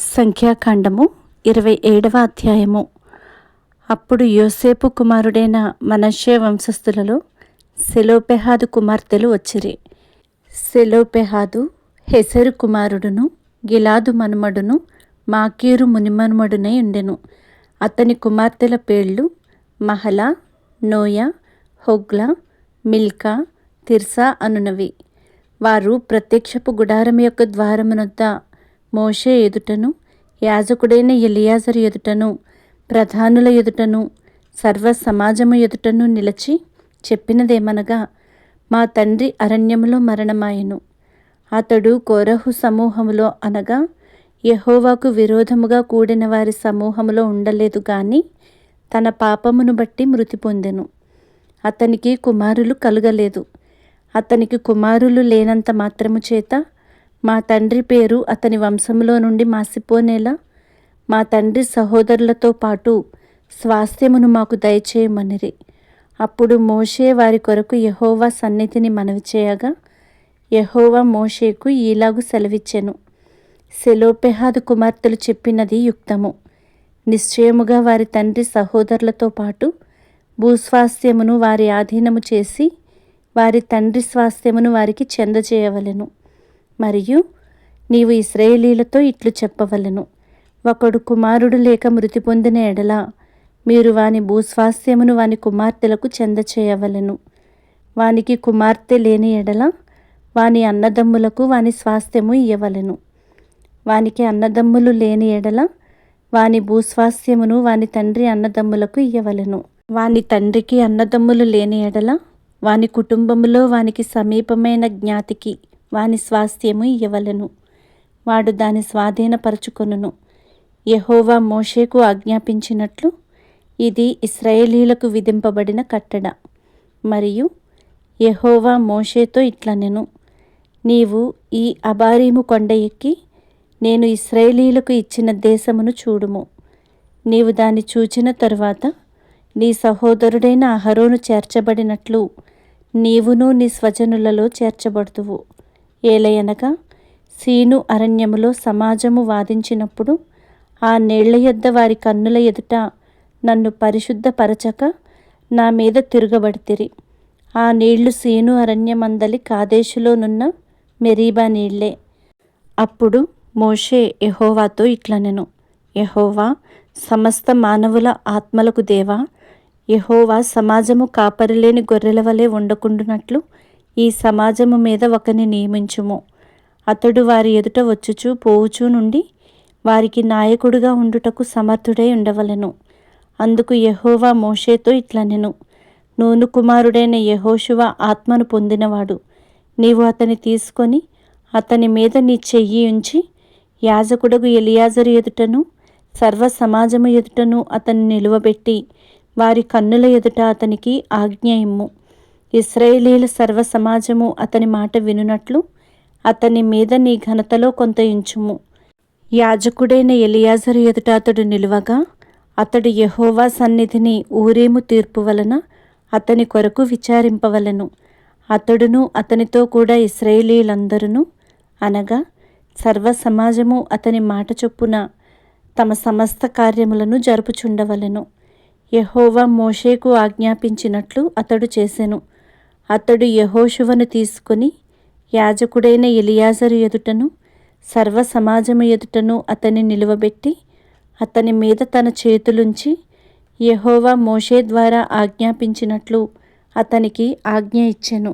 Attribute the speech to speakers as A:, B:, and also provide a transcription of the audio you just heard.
A: సంఖ్యాకాండము ఇరవై ఏడవ అధ్యాయము. అప్పుడు యోసేపు కుమారుడైన మనషే వంశస్థులలో సెలోపెహాదు కుమార్తెలు వచ్చిరి. సెలోపెహాదు హెసరు కుమారుడును గిలాదు మనుమడును మాకీరు మునిమనుమడునై ఉండెను. అతని కుమార్తెల పేర్లు మహల నోయ హొగ్ల మిల్కా తిర్సా అనునవి. వారు ప్రత్యక్షపు గుడారం యొక్క ద్వారమునొద్ద మోషే ఎదుటను యాజకుడైన ఎలియాజరు ఎదుటను ప్రధానుల ఎదుటను సర్వ సమాజము ఎదుటను నిలిచి చెప్పినదేమనగా మా తండ్రి అరణ్యములో మరణమాయెను. అతడు కోరహు సమూహములో అనగా యహోవాకు విరోధముగా కూడిన వారి సమూహములో ఉండలేదు గాని తన పాపమును బట్టి మృతి పొందెను. అతనికి కుమారులు కలుగలేదు. అతనికి కుమారులు లేనంత మాత్రము చేత మా తండ్రి పేరు అతని వంశంలో నుండి మాసిపోనేలా. మా తండ్రి సహోదరులతో పాటు స్వాస్థ్యమును మాకు దయచేయమనిరి. అప్పుడు మోషే వారి కొరకు యహోవా సన్నిధిని మనవి చేయగా యహోవా మోషేకు ఈలాగు సెలవిచ్చెను. సెలోపెహాదు కుమార్తెలు చెప్పినది యుక్తము. నిశ్చయముగా వారి తండ్రి సహోదరులతో పాటు భూస్వాస్థ్యమును వారి ఆధీనము చేసి వారి తండ్రి స్వాస్థ్యమును వారికి చెందజేయవలెను. మరియు నీవు ఇస్రాయేలీలతో ఇట్లు చెప్పవలను. ఒకడు కుమారుడు లేక మృతి పొందిన ఎడల మీరు వాని భూస్వాస్థ్యమును వాని కుమార్తెలకు చెందచేయవలెను. వానికి కుమార్తె లేని ఎడల వాని అన్నదమ్ములకు వాని స్వాస్థ్యము ఇయ్యవలను. వానికి అన్నదమ్ములు లేని ఎడల వాని భూస్వాస్థ్యమును వాని తండ్రి అన్నదమ్ములకు ఇయ్యవలను. వాని తండ్రికి అన్నదమ్ములు లేని ఎడల వాని కుటుంబములో వానికి సమీపమైన జ్ఞాతికి వాని స్వాస్థ్యము ఇవ్వలను వాడు దాని స్వాధీనపరచుకొనును. యహోవా మోషేకు ఆజ్ఞాపించినట్లు ఇది ఇస్రాయేలీలకు విధింపబడిన కట్టడ. మరియు యహోవా మోషేతో ఇట్లనెను. నీవు ఈ అబారీము కొండ ఎక్కి నేను ఇస్రాయేలీలకు ఇచ్చిన దేశమును చూడుము. నీవు దాన్ని చూచిన తరువాత నీ సహోదరుడైన అహరోను చేర్చబడినట్లు నీవును నీ స్వజనులలో చేర్చబడుతువు. ఏలయనగా సీను అరణ్యములో సమాజము వాదించినప్పుడు ఆ నీళ్ళ యొద్ద వారి కన్నుల ఎదుట నన్ను పరిశుద్ధపరచక నా మీద తిరగబడితిరి. ఆ నీళ్ళు సీను అరణ్యమందలి కాదేశులోనున్న మెరీబా నీళ్ళే. అప్పుడు మోషే యహోవాతో ఇట్లనెను యహోవా సమస్త మానవుల ఆత్మలకు దేవా యహోవా సమాజము కాపరిలేని గొర్రెల వలె ఉండకుండునట్లు ఈ సమాజము మీద ఒకని నియమించుము. అతడు వారి ఎదుట వచ్చుచు పోవుచూ నుండి వారికి నాయకుడుగా ఉండుటకు సమర్థుడై ఉండవలెను. అందుకు యహోవా మోషేతో ఇట్లనెను. నూను కుమారుడైన యహోశువ ఆత్మను పొందినవాడు. నీవు అతని తీసుకొని అతని మీద నీ చెయ్యి ఉంచి యాజకుడగు ఎలియాజరు ఎదుటను సర్వ సమాజము ఎదుటను అతన్ని నిలువబెట్టి వారి కన్నుల ఎదుట అతనికి ఆజ్ఞ ఇమ్ము. ఇస్రాయేలీల సర్వ సమాజము అతని మాట వినునట్లు అతని మీద నీ ఘనతలో కొంత ఇంచుము. యాజకుడైన ఎలియాజరు ఎదుట అతడు నిలువగా అతడు యహోవా సన్నిధిని ఊరేము తీర్పు వలన అతని కొరకు విచారింపవలను. అతడును అతనితో కూడా ఇస్రాయేలీలందరూ అనగా సర్వ సమాజము అతని మాట చొప్పున తమ సమస్త కార్యములను జరుపుచుండవలెను. యహోవా మోషేకు ఆజ్ఞాపించినట్లు అతడు చేసెను. అతడు యహోశువను తీసుకుని యాజకుడైన ఎలియాజరు ఎదుటను సర్వ సమాజము ఎదుటను అతన్ని నిలువబెట్టి అతని మీద తన చేతులుంచి యహోవా మోషే ద్వారా ఆజ్ఞాపించినట్లు అతనికి ఆజ్ఞ ఇచ్చెను.